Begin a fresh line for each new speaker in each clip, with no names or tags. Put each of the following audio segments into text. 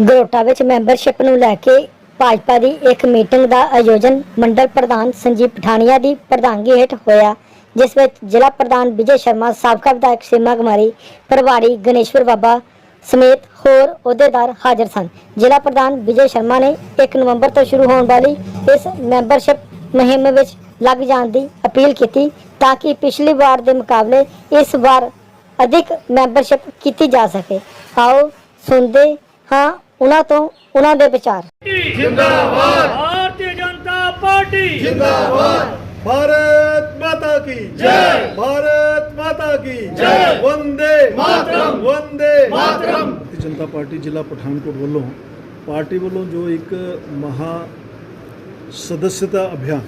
ਗਰੋਟਾ ਵਿੱਚ ਮੈਂਬਰਸ਼ਿਪ ਨੂੰ ਲੈ ਕੇ ਭਾਜਪਾ ਦੀ ਇੱਕ ਮੀਟਿੰਗ ਦਾ ਆਯੋਜਨ ਮੰਡਲ ਪ੍ਰਧਾਨ ਸੰਜੀਵ ਪਠਾਨੀਆ ਦੀ ਪ੍ਰਧਾਨਗੀ ਹੇਠ ਹੋਇਆ, ਜਿਸ ਵਿੱਚ ਜ਼ਿਲ੍ਹਾ ਪ੍ਰਧਾਨ ਵਿਜੇ ਸ਼ਰਮਾ, ਸਾਬਕਾ ਵਿਧਾਇਕ ਸੀਮਾ ਕੁਮਾਰੀ ਪ੍ਰਭਾਰੀ ਗਣੇਸ਼ਵਰ ਬਾਬਾ ਸਮੇਤ ਹੋਰ ਅਹੁਦੇਦਾਰ ਹਾਜ਼ਰ ਸਨ। ਜ਼ਿਲ੍ਹਾ ਪ੍ਰਧਾਨ ਵਿਜੇ ਸ਼ਰਮਾ ਨੇ 1 ਨਵੰਬਰ ਤੋਂ ਸ਼ੁਰੂ ਹੋਣ ਵਾਲੀ ਇਸ ਮੈਂਬਰਸ਼ਿਪ ਮੁਹਿੰਮ ਵਿੱਚ ਲੱਗ ਜਾਣ ਦੀ ਅਪੀਲ ਕੀਤੀ ਤਾਂ ਕਿ ਪਿਛਲੀ ਵਾਰ ਦੇ ਮੁਕਾਬਲੇ ਇਸ ਵਾਰ ਅਧਿਕ ਮੈਂਬਰਸ਼ਿਪ ਕੀਤੀ ਜਾ ਸਕੇ। ਆਓ ਸੁਣਦੇ ਹਾਂ ਉਹਨਾਂ ਤੋਂ ਉਹਨਾਂ ਦੇ ਵਿਚਾਰ
जिंदाबाद भारतीय जनता पार्टी जिंदाबाद
भारत माता की
जय।
भारत माता की
जय।
वंदे
मातरम।
वंदे
मातरम।
ਭਾਰਤੀ ਜਨਤਾ ਪਾਰਟੀ ਜ਼ਿਲ੍ਹਾ ਪਠਾਨਕੋਟ ਵੱਲੋਂ ਪਾਰਟੀ ਵੱਲੋਂ ਜੋ ਇੱਕ ਮਹਾ ਸਦੱਸਤਾ ਅਭਿਆਨ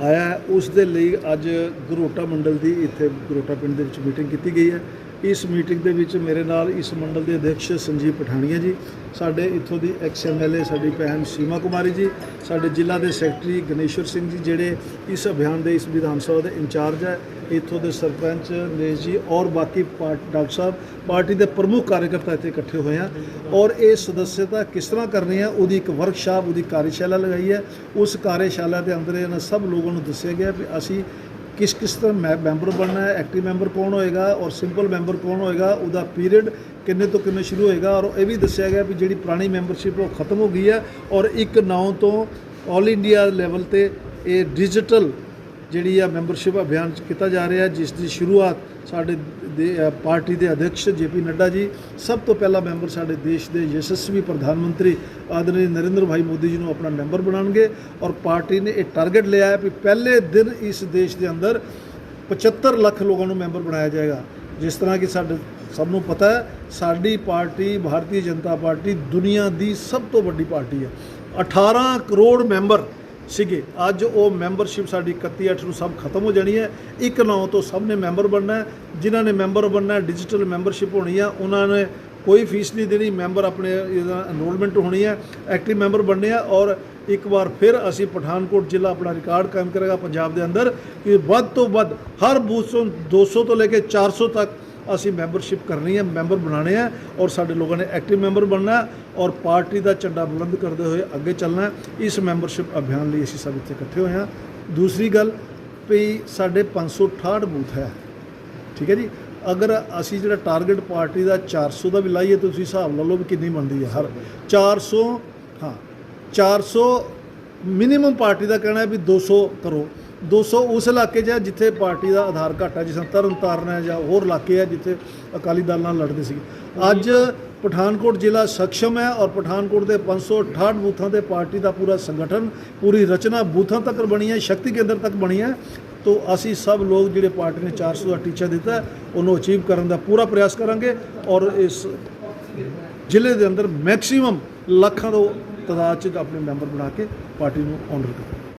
ਆਇਆ ਹੈ, ਉਸ ਦੇ ਲਈ ਅੱਜ ਗਰੋਟਾ ਮੰਡਲ ਦੀ ਇੱਥੇ ਗਰੋਟਾ ਪਿੰਡ ਦੇ ਵਿੱਚ ਮੀਟਿੰਗ ਕੀਤੀ ਗਈ ਹੈ ਇਸ ਮੀਟਿੰਗ ਦੇ ਵਿੱਚ ਮੇਰੇ ਨਾਲ ਇਸ ਮੰਡਲ ਦੇ ਅਧਿਕਸ਼ ਸੰਜੀਵ ਪਠਾਣੀਆ ਜੀ, ਸਾਡੇ ਇੱਥੋਂ ਦੀ ਐਕਸ ਐਮਐਲਏ ਸਾਡੀ ਭੈਣ ਸੀਮਾ ਕੁਮਾਰੀ ਜੀ, ਸਾਡੇ ਜ਼ਿਲ੍ਹਾ ਦੇ ਸੈਕਟਰੀ ਗਣੇਸ਼ਵਰ ਸਿੰਘ ਜੀ, ਜਿਹੜੇ ਇਸ ਅਭਿਆਨ ਦੇ, ਇਸ ਵਿਧਾਨ ਸਭਾ ਦੇ ਇੰਚਾਰਜ ਹੈ। ਇੱਥੋਂ ਦੇ ਸਰਪੰਚ ਨੇਸ਼ ਜੀ ਔਰ ਬਾਕੀ ਪਾਰਟ, ਡਾਕਟਰ ਸਾਹਿਬ, ਪਾਰਟੀ ਦੇ ਪ੍ਰਮੁੱਖ ਕਾਰਜਕਰਤਾ ਇੱਥੇ ਇਕੱਠੇ ਹੋਏ ਆ ਔਰ ਇਹ ਸਦੱਸਤਾ ਕਿਸ ਤਰ੍ਹਾਂ ਕਰਨੀ ਹੈ ਉਹਦੀ ਇੱਕ ਵਰਕਸ਼ਾਪ ਉਹਦੀ ਕਾਰਜਸ਼ਾਲਾ ਲਗਾਈ ਹੈ। ਉਸ ਕਾਰਜਸ਼ਾਲਾ ਦੇ ਅੰਦਰ ਇਹਨਾਂ ਸਭ ਲੋਕਾਂ ਨੂੰ ਦੱਸਿਆ ਗਿਆ ਵੀ ਅਸੀਂ ਕਿਸ ਕਿਸ ਤਰ੍ਹਾਂ ਮੈਂ ਮੈਂਬਰ ਬਣਨਾ ਹੈ ਐਕਟਿਵ ਮੈਂਬਰ ਕੌਣ ਹੋਏਗਾ ਔਰ ਸਿੰਪਲ ਮੈਂਬਰ ਕੌਣ ਹੋਏਗਾ, ਉਹਦਾ ਪੀਰੀਅਡ ਕਿੰਨੇ ਤੋਂ ਕਿੰਨੇ ਸ਼ੁਰੂ ਹੋਏਗਾ ਔਰ ਇਹ ਵੀ ਦੱਸਿਆ ਗਿਆ ਵੀ ਜਿਹੜੀ ਪੁਰਾਣੀ ਮੈਂਬਰਸ਼ਿਪ ਉਹ ਖਤਮ ਹੋ ਗਈ ਹੈ ਔਰ ਇੱਕ ਨੌ ਤੋਂ 올 ਇੰਡੀਆ ਲੈਵਲ ਤੇ ਇਹ ਡਿਜੀਟਲ ਜਿਹੜੀ ਆ ਮੈਂਬਰਸ਼ਿਪ ਅਭਿਆਨ ਚ ਕੀਤਾ ਜਾ ਰਿਹਾ ਜਿਸ ਦੀ ਸ਼ੁਰੂਆਤ ਸਾਡੇ ਦੇ ਪਾਰਟੀ ਦੇ ਅਧਿਕਸ਼ ਜੇਪੀ ਨੱਡਾ ਜੀ, ਸਭ ਤੋਂ ਪਹਿਲਾ ਮੈਂਬਰ ਸਾਡੇ ਦੇਸ਼ ਦੇ ਯਸ਼ਸਵੀ ਪ੍ਰਧਾਨ ਮੰਤਰੀ ਆਦਰਣੀ ਨਰਿੰਦਰ ਭਾਈ ਮੋਦੀ ਜੀ ਨੂੰ ਆਪਣਾ ਮੈਂਬਰ ਬਣਾਉਣਗੇ ਔਰ ਪਾਰਟੀ ਨੇ ਇਹ ਟਾਰਗੇਟ ਲਿਆ ਹੈ ਵੀ ਪਹਿਲੇ ਦਿਨ ਇਸ ਦੇਸ਼ ਦੇ ਅੰਦਰ 75 ਲੱਖ ਲੋਕਾਂ ਨੂੰ ਮੈਂਬਰ ਬਣਾਇਆ ਜਾਏਗਾ। ਜਿਸ ਤਰ੍ਹਾਂ ਕਿ ਸਾਡੇ, ਸਭ ਨੂੰ ਪਤਾ ਹੈ, ਸਾਡੀ ਪਾਰਟੀ, ਭਾਰਤੀ ਜਨਤਾ ਪਾਰਟੀ ਦੁਨੀਆ ਦੀ ਸਭ ਤੋਂ ਵੱਡੀ ਪਾਰਟੀ ਹੈ। 18 ਕਰੋੜ ਮੈਂਬਰ ਸੀਗੇ। ਅੱਜ ਉਹ ਮੈਂਬਰਸ਼ਿਪ ਸਾਡੀ 31 ਅੱਠ ਨੂੰ ਸਭ ਖਤਮ ਹੋ ਜਾਣੀ ਹੈ। ਇੱਕ ਨੌ ਤੋਂ ਸਭ ਨੇ ਮੈਂਬਰ ਬਣਨਾ ਹੈ। ਜਿਨ੍ਹਾਂ ਨੇ ਮੈਂਬਰ ਬਣਨਾ ਡਿਜੀਟਲ ਮੈਂਬਰਸ਼ਿਪ ਹੋਣੀ ਆ ਉਹਨਾਂ ਨੇ ਕੋਈ ਫੀਸ ਨਹੀਂ ਦੇਣੀ। ਮੈਂਬਰ ਆਪਣੇ ਇਹਦਾ ਐਨਰੋਲਮੈਂਟ ਹੋਣੀ ਹੈ। ਐਕਟਿਵ ਮੈਂਬਰ ਬਣਨੇ ਆ। ਔਰ ਇੱਕ ਵਾਰ ਫਿਰ ਅਸੀਂ ਪਠਾਨਕੋਟ ਜ਼ਿਲ੍ਹਾ ਆਪਣਾ ਰਿਕਾਰਡ ਕਾਇਮ ਕਰੇਗਾ ਪੰਜਾਬ ਦੇ ਅੰਦਰ ਕਿ ਵੱਧ ਤੋਂ ਵੱਧ ਹਰ ਬੂਥ ਤੋਂ 200 ਤੋਂ ਲੈ ਕੇ 400 ਤੱਕ ਅਸੀਂ ਮੈਂਬਰਸ਼ਿਪ ਕਰਨੀ ਹੈ ਮੈਂਬਰ ਬਣਾਉਣੇ ਆ ਔਰ ਸਾਡੇ ਲੋਕਾਂ ਨੇ ਐਕਟਿਵ ਮੈਂਬਰ ਬਣਨਾ ਔਰ ਪਾਰਟੀ ਦਾ ਝੰਡਾ ਬੁਲੰਦ ਕਰਦੇ ਹੋਏ ਅੱਗੇ ਚੱਲਣਾ ਇਸ ਮੈਂਬਰਸ਼ਿਪ ਅਭਿਆਨ ਲਈ ਅਸੀਂ ਸਭ ਇੱਥੇ ਇਕੱਠੇ ਹੋਏ ਹਾਂ। ਦੂਸਰੀ ਗੱਲ ਵੀ ਸਾਡੇ 568 ਬੂਥ ਹੈ। ਠੀਕ ਹੈ ਜੀ? ਅਗਰ ਅਸੀਂ ਜਿਹੜਾ ਟਾਰਗੇਟ ਪਾਰਟੀ ਦਾ 400 ਦਾ ਵੀ ਲਾਈਏ ਤਾਂ ਤੁਸੀਂ ਹਿਸਾਬ ਲਾ ਲਓ ਵੀ ਕਿੰਨੀ ਬਣਦੀ ਹੈ ਹਰ 400 ਹਾਂ 400 ਮਿਨੀਮਮ ਪਾਰਟੀ ਦਾ ਕਹਿਣਾ ਹੈ ਵੀ 200 ਕਰੋ। 200 ਉਸ ਇਲਾਕੇ 'ਚ ਹੈ ਜਿੱਥੇ ਪਾਰਟੀ ਦਾ ਆਧਾਰ ਘੱਟ ਹੈ, ਜਿਸ ਤਰ੍ਹਾਂ ਤਰਨਤਾਰਨ ਹੈ ਜਾਂ ਹੋਰ ਇਲਾਕੇ ਹੈ ਜਿੱਥੇ ਅਕਾਲੀ ਦਲ ਨਾਲ ਲੜਦੇ ਸੀ। ਅੱਜ ਪਠਾਨਕੋਟ ਜ਼ਿਲ੍ਹਾ ਸક્ષਮ ਹੈ ਔਰ ਪਠਾਨਕੋਟ ਦੇ 568 ਬੂਥਾਂ ਤੇ ਪਾਰਟੀ ਦਾ ਪੂਰਾ ਸੰਗਠਨ, ਪੂਰੀ ਰਚਨਾ ਬੂਥਾਂ ਤੱਕ ਬਣੀ ਹੈ, ਸ਼ਕਤੀ ਕੇਂਦਰ ਤੱਕ ਬਣੀ ਹੈ। ਤੋ ਅਸੀਂ ਸਭ ਲੋਕ ਜਿਹੜੇ ਪਾਰਟੀ ਨੇ 400 ਦਾ ਟੀਚਾ ਦਿੱਤਾ ਉਹਨੂੰ ਅਚੀਵ ਕਰਨ ਦਾ ਪੂਰਾ ਪ੍ਰਯਾਸ ਕਰਾਂਗੇ ਔਰ ਇਸ ਜ਼ਿਲ੍ਹੇ ਦੇ ਅੰਦਰ ਮੈਕਸਿਮਮ ਲੱਖਾਂ ਤੋਂ ਤਾਦਾਦ 'ਚ ਆਪਣੇ ਮੈਂਬਰ ਬਣਾ ਕੇ ਪਾਰਟੀ ਨੂੰ ਆਨਰ ਕਰਾਂਗੇ।